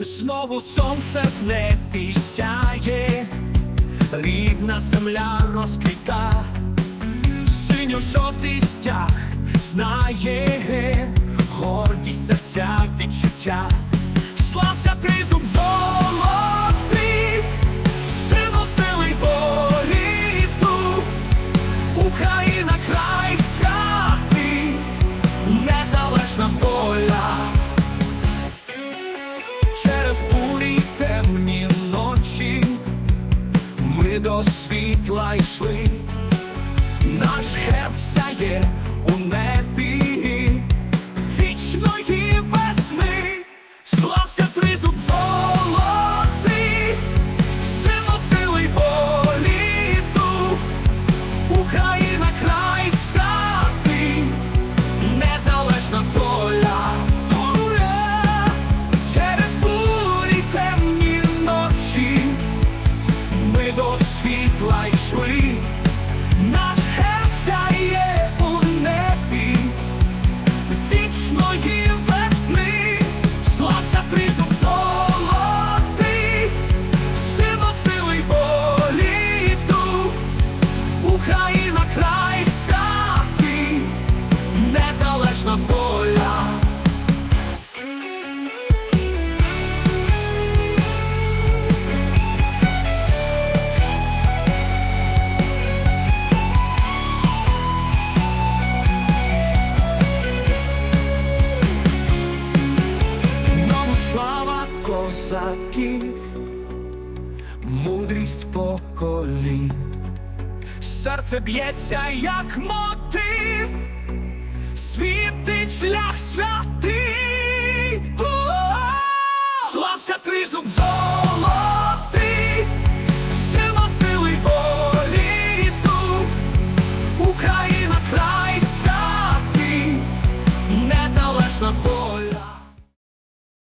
Знову сонце в небі сяє, рідна земля розквіта, синьо-жовтий стяг знає, гордість серця відчуття, слався до світла йшли, наш герб сяє у небі. Вічної світла йшли, козаків, мудрість поколінь, серце б'ється, як мотив, світить шлях святий. Слався тризуб золотий,